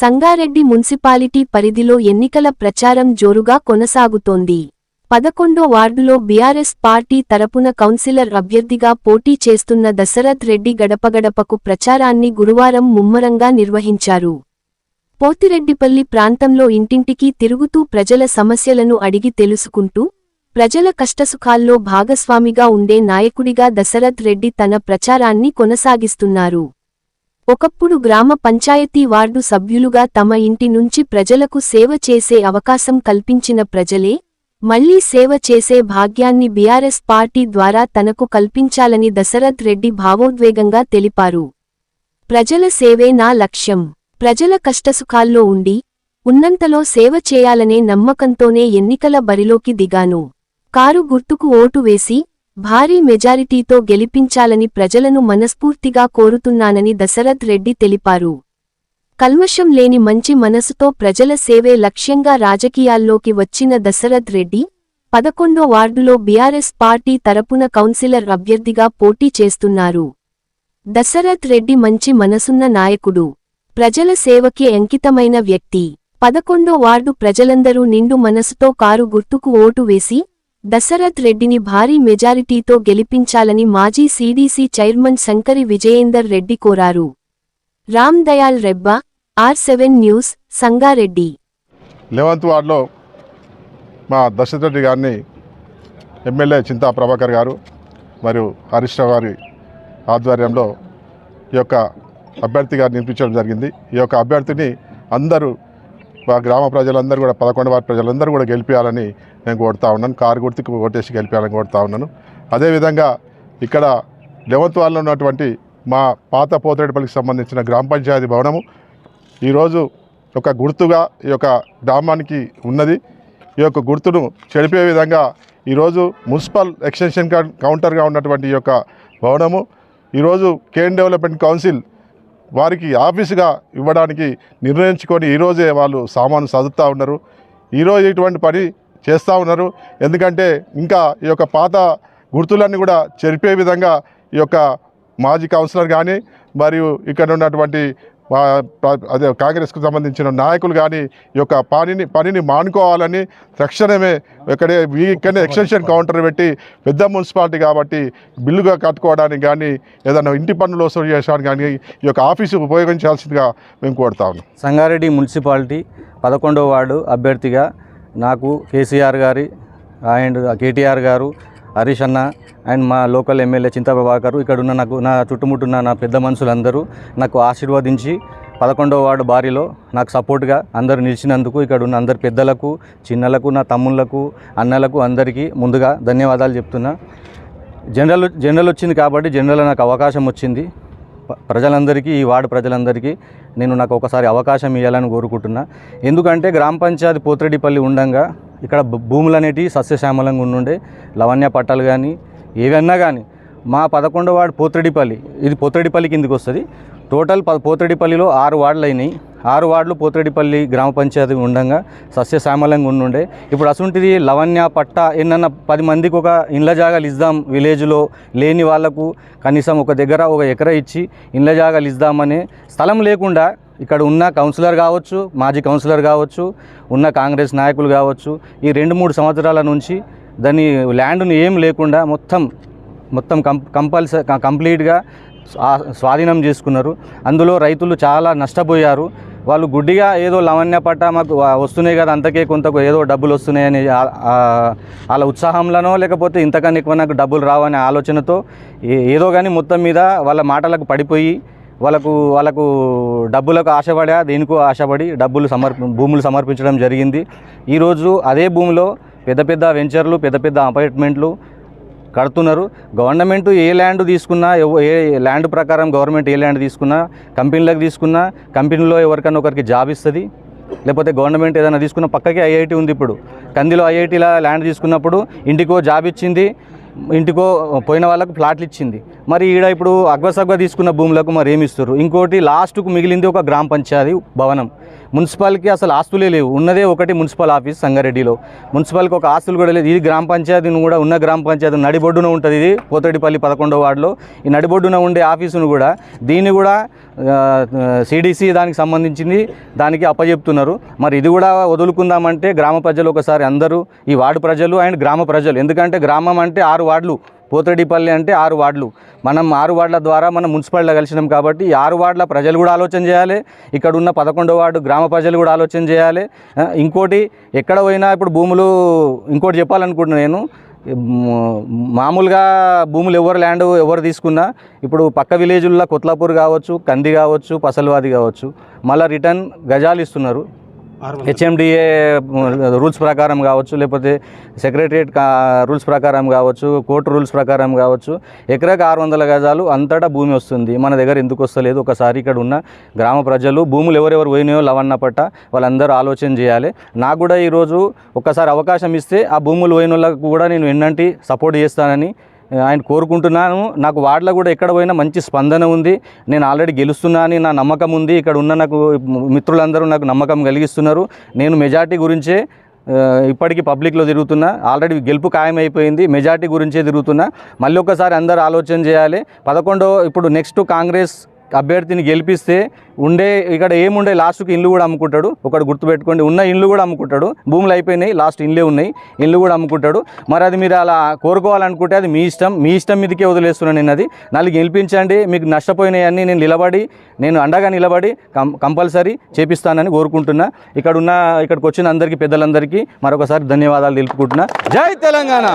Sangareddy municipality పరిధిలో ఎన్నికల ప్రచారం జోరుగా కొనసాగుతోంది. పదకొండో వార్డులో బీఆర్ఎస్ పార్టీ తరపున కౌన్సిలర్ అభ్యర్థిగా పోటీ చేస్తున్న దశరథ్ రెడ్డి గడపగడపకు ప్రచారాన్ని గురువారం ముమ్మరంగా నిర్వహించారు. పోతిరెడ్డిపల్లి ప్రాంతంలో ఇంటింటికి తిరుగుతూ ప్రజల సమస్యలను అడిగి తెలుసుకుంటూ ప్రజల కష్టసుఖాల్లో భాగస్వామిగా ఉండే నాయకుడిగా దశరథ్ రెడ్డి తన ప్రచారాన్ని కొనసాగిస్తున్నారు. ఒకప్పుడు గ్రామ పంచాయతీ వార్డు సభ్యులుగా తమ ఇంటి నుంచి ప్రజలకు సేవ చేసే అవకాశం కల్పించిన ప్రజలే మళ్ళీ సేవ చేసే భాగ్యాన్ని బీఆర్ఎస్ పార్టీ ద్వారా తనకు కల్పించాలని దశరథ్ రెడ్డి భావోద్వేగంగా తెలిపారు. ప్రజల సేవే నా లక్ష్యం. ప్రజల కష్టసుఖాల్లో ఉండి ఉన్నంతలో సేవ చేయాలనే నమ్మకంతోనే ఎన్నికల బరిలోకి దిగాను. కారు గుర్తుకు ఓటు వేసి భారీ మెజారిటీతో గెలిపించాలని ప్రజలను మనస్ఫూర్తిగా కోరుతున్నానని దశరథ్ రెడ్డి తెలిపారు. కల్మషం లేని మంచి మనసుతో ప్రజల సేవే లక్ష్యంగా రాజకీయాల్లోకి వచ్చిన దశరథ్ రెడ్డి పదకొండో వార్డులో బీఆర్ఎస్ పార్టీ తరపున కౌన్సిలర్ అభ్యర్థిగా పోటీ చేస్తున్నారు. దశరథ్ రెడ్డి మంచి మనసున్న నాయకుడు ప్రజల సేవకి అంకితమైన వ్యక్తి. పదకొండో వార్డు ప్రజలందరూ నిండు మనసుతో కారు గుర్తుకు ఓటు వేసి దశరథ్ రెడ్డిని భారీ మెజారిటీతో గెలిపించాలని మాజీ సీడీసీ చైర్మన్ శంకరి విజయేందర్ రెడ్డి కోరారు. Ram Dayal Rebba R seven news Sangareddy. Eleventh వార్డులో మా దశరథ్ రెడ్డి గారిని ఎమ్మెల్యే చింతా ప్రభాకర్ గారు మరియు హరీష్ రావు గారి ఆధ్వర్యంలో ఈ యొక్క అభ్యర్థిగా నిర్మించడం జరిగింది. ఈ యొక్క అభ్యర్థిని అందరూ మా గ్రామ ప్రజలందరూ కూడా పదకొండు వారి ప్రజలందరూ కూడా గెలిపించాలని నేను కోరుతా ఉన్నాను. కారు గుర్తుకు ఓటేసి గెలిపించాలని కోరుతా ఉన్నాను. అదేవిధంగా ఇక్కడ లెవెంత్ వార్డులో ఉన్నటువంటి మా పాత పోతరేటిపల్లికి సంబంధించిన గ్రామ పంచాయతీ భవనము ఈరోజు ఒక గుర్తుగా ఈ యొక్క గ్రామానికి ఉన్నది. ఈ యొక్క గుర్తును చెడిపే విధంగా ఈరోజు మున్సిపల్ ఎక్స్టెన్షన్ కౌంటర్గా ఉన్నటువంటి ఈ యొక్క భవనము. ఈరోజు కేన్ డెవలప్మెంట్ కౌన్సిల్ వారికి ఆఫీసుగా ఇవ్వడానికి నిర్ణయించుకొని ఈరోజే వాళ్ళు సామాను సదుతూ ఉన్నారు. ఈరోజు ఇటువంటి పని చేస్తూ ఉన్నారు. ఎందుకంటే ఇంకా ఈ యొక్క పాత గుర్తులన్నీ కూడా చెరిపే విధంగా ఈ యొక్క మాజీ కౌన్సిలర్ కానీ మరియు ఇక్కడ ఉన్నటువంటి అదే కాంగ్రెస్కు సంబంధించిన నాయకులు కానీ ఈ యొక్క పనిని పనిని మానుకోవాలని తక్షణమే ఇక్కడే ఇక్కడనే ఎక్స్టెన్షన్ కౌంటర్ పెట్టి పెద్ద మున్సిపాలిటీ కాబట్టి బిల్లుగా కట్టుకోవడానికి కానీ ఏదైనా ఇంటి పనులు వసూలు చేయడానికి కానీ ఈ యొక్క ఆఫీసు ఉపయోగించాల్సిందిగా మేము కోరుతా ఉన్నాం. సంగారెడ్డి మున్సిపాలిటీ పదకొండవ వార్డు అభ్యర్థిగా నాకు కేసీఆర్ గారి అండ్ కేటీఆర్ గారు హరీష్ అన్న అండ్ మా లోకల్ ఎమ్మెల్యే చింతా ప్రభాకర్ ఇక్కడ ఉన్న నాకు నా చుట్టుముట్టున్న నా పెద్ద మనుషులందరూ నాకు ఆశీర్వదించి పదకొండవ వార్డు బారిలో నాకు సపోర్ట్గా అందరూ నిలిచినందుకు ఇక్కడ ఉన్న అందరి పెద్దలకు చిన్నలకు నా తమ్ముళ్ళకు అన్నలకు అందరికీ ముందుగా ధన్యవాదాలు చెప్తున్నా. జనరల్ జనరల్ వచ్చింది కాబట్టి జనరల్ నాకు అవకాశం వచ్చింది. ప్రజలందరికీ ఈ వార్డు ప్రజలందరికీ నేను నాకు ఒకసారి అవకాశం ఇవ్వాలని కోరుకుంటున్నా. ఎందుకంటే గ్రామ పంచాయతీ పోతిరెడ్డిపల్లి ఉండగా ఇక్కడ భూములు అనేటివి సస్యశ్యామలంగా ఉండుండే లవణ్య పట్టాలు కానీ ఏవన్నా కానీ మా పదకొండవ వార్డు పోత్రెడిపల్లి ఇది పోత్రెడిపల్లి కిందికి వస్తుంది. టోటల్ ప పోతిరెడ్డిపల్లిలో ఆరు వార్డులు అయినాయి ఆరు వార్డులు పోత్రెడిపల్లి గ్రామ పంచాయతీ ఉండగా సస్యశ్యామలంగా ఉండుండే. ఇప్పుడు అసుంటిది లవణ్య పట్ట ఎన్నన్నా పది మందికి ఒక ఇండ్ల జాగాలు ఇద్దాం విలేజ్లో లేని వాళ్ళకు కనీసం ఒక దగ్గర ఒక ఎకరా ఇచ్చి ఇండ్ల జాగాలు ఇద్దామనే స్థలం లేకుండా ఇక్కడ ఉన్న కౌన్సిలర్ కావచ్చు మాజీ కౌన్సిలర్ కావచ్చు ఉన్న కాంగ్రెస్ నాయకులు కావచ్చు ఈ రెండు మూడు సంవత్సరాల నుంచి దాని ల్యాండ్ను ఏం లేకుండా మొత్తం మొత్తం కం కంపల్సరీ కంప్లీట్గా స్వాధీనం చేసుకున్నారు. అందులో రైతులు చాలా నష్టపోయారు. వాళ్ళు గుడ్డిగా ఏదో లవణ్య పట్ట మాకు వస్తున్నాయి కదా అంతకే కొంత ఏదో డబ్బులు వస్తున్నాయని వాళ్ళ ఉత్సాహంలోనో లేకపోతే ఇంతకన్నా ఎక్కువ నాకు డబ్బులు రావనే ఆలోచనతో ఏదో కానీ మొత్తం మీద వాళ్ళ మాటలకు పడిపోయి వాళ్ళకు వాళ్ళకు డబ్బులకు ఆశపడా దేనికో ఆశపడి డబ్బులు సమర్ప భూములు సమర్పించడం జరిగింది. ఈరోజు అదే భూమిలో పెద్ద పెద్ద వెంచర్లు పెద్ద పెద్ద అపార్ట్మెంట్లు కడుతున్నారు. గవర్నమెంట్ ఏ ల్యాండ్ తీసుకున్నా ఏ ల్యాండ్ ప్రకారం గవర్నమెంట్ ఏ ల్యాండ్ తీసుకున్నా కంపెనీలకు తీసుకున్నా కంపెనీలో ఎవరికైనా ఒకరికి జాబ్ ఇస్తుంది. లేకపోతే గవర్నమెంట్ ఏదైనా తీసుకున్న పక్కకే ఐఐటి ఉంది ఇప్పుడు. కందిలో ఐఐటీలో ల్యాండ్ తీసుకున్నప్పుడు ఇంటికో జాబ్ ఇచ్చింది. ఇంటికో పోయిన వాళ్ళకు ప్లాట్లు ఇచ్చింది. మరి ఈడ ఇప్పుడు అగ్వసగ్వ తీసుకున్న భూములకు మరి ఏమి ఇస్తారు ఇంకోటి లాస్ట్కు మిగిలింది ఒక గ్రామ పంచాయతీ భవనం. మున్సిపాల్కి అసలు ఆస్తులే లేవు. ఉన్నదే ఒకటి మున్సిపల్ ఆఫీస్ సంగారెడ్డిలో. మున్సిపల్కి ఒక ఆస్తులు కూడా లేదు ఇది గ్రామ పంచాయతీని కూడా ఉన్న గ్రామ పంచాయతీ నడిబొడ్డున ఉంటుంది ఇది పోతడిపల్లి పదకొండో వార్డులో. ఈ నడిబొడ్డున ఉండే ఆఫీసును కూడా దీన్ని కూడా సిడిసి దానికి సంబంధించింది దానికి అప్పజెప్తున్నారు. మరి ఇది కూడా వదులుకుందామంటే గ్రామ ప్రజలు ఒకసారి అందరూ ఈ వార్డు ప్రజలు అండ్ గ్రామ ప్రజలు. ఎందుకంటే గ్రామం అంటే ఆరు వార్డులు. పోతిరెడ్డిపల్లి అంటే ఆరు వార్డులు. మనం ఆరు వార్డుల ద్వారా మనం మున్సిపాలిటీలో కలిసినాం కాబట్టి ఈ ఆరు వార్డుల ప్రజలు కూడా ఆలోచన చేయాలి. ఇక్కడ ఉన్న పదకొండో వార్డు గ్రామ ప్రజలు కూడా ఆలోచన చేయాలి. ఇంకోటి ఎక్కడ పోయినా ఇప్పుడు భూములు ఇంకోటి చెప్పాలనుకుంటున్నాను నేను. మామూలుగా భూములు ఎవరు ల్యాండ్ ఎవరు తీసుకున్నా ఇప్పుడు పక్క విలేజుల్లో కొత్లాపూర్ కావచ్చు కంది కావచ్చు పసల్వాది కావచ్చు మళ్ళీ రిటర్న్ గజాలు ఇస్తున్నారు. హెచ్ఎండిఏ రూల్స్ ప్రకారం కావచ్చు లేకపోతే సెక్రటరియట్ రూల్స్ ప్రకారం కావచ్చు కోర్టు రూల్స్ ప్రకారం కావచ్చు ఎకరాకి ఆరు వందల గజాలు అంతటా భూమి వస్తుంది. మన దగ్గర ఎందుకు వస్తలేదు? ఒకసారి ఇక్కడ ఉన్న గ్రామ ప్రజలు భూములు ఎవరెవరు పోయినాయో లవన్న పట్ట వాళ్ళందరూ ఆలోచన చేయాలి. నాకు కూడా ఈరోజు ఒకసారి అవకాశం ఇస్తే ఆ భూములు పోయిన వాళ్ళకు కూడా నేను ఎన్నంటి సపోర్ట్ చేస్తానని ఆయన కోరుకుంటున్నాను. నాకు వార్డులో కూడా ఎక్కడ పోయినా మంచి స్పందన ఉంది. నేను ఆల్రెడీ గెలుస్తున్నా అని నా నమ్మకం ఉంది. ఇక్కడ ఉన్న నాకు మిత్రులందరూ నాకు నమ్మకం కలిగిస్తున్నారు. నేను మెజార్టీ గురించే ఇప్పటికీ పబ్లిక్లో తిరుగుతున్నా. ఆల్రెడీ గెలుపు ఖాయమైపోయింది. మెజార్టీ గురించే తిరుగుతున్నా. మళ్ళీ ఒకసారి అందరూ ఆలోచన చేయాలి. పదకొండో ఇప్పుడు నెక్స్ట్ కాంగ్రెస్ అభ్యర్థిని గెలిపిస్తే ఉండే ఇక్కడ ఏముండే లాస్ట్కి ఇల్లు కూడా అమ్ముకుంటాడు. ఒకటి గుర్తుపెట్టుకోండి ఉన్న ఇల్లు కూడా అమ్ముకుంటాడు. భూములు అయిపోయినాయి లాస్ట్ ఇల్లే ఉన్నాయి ఇల్లు కూడా అమ్ముకుంటాడు. మరి అది మీరు అలా కోరుకోవాలనుకుంటే అది మీ ఇష్టం. మీ ఇష్టం మీదకే వదిలేస్తున్నాను నేను అది. నాలుగు గెలిపించండి మీకు నష్టపోయినాయన్నీ నేను నిలబడి నేను అండగా నిలబడి కం కంపల్సరీ చేపిస్తానని కోరుకుంటున్నా. ఇక్కడ ఉన్న ఇక్కడికి వచ్చిన అందరికీ పెద్దలందరికీ మరొకసారి ధన్యవాదాలు తెలుపుకుంటున్నా. జై తెలంగాణ!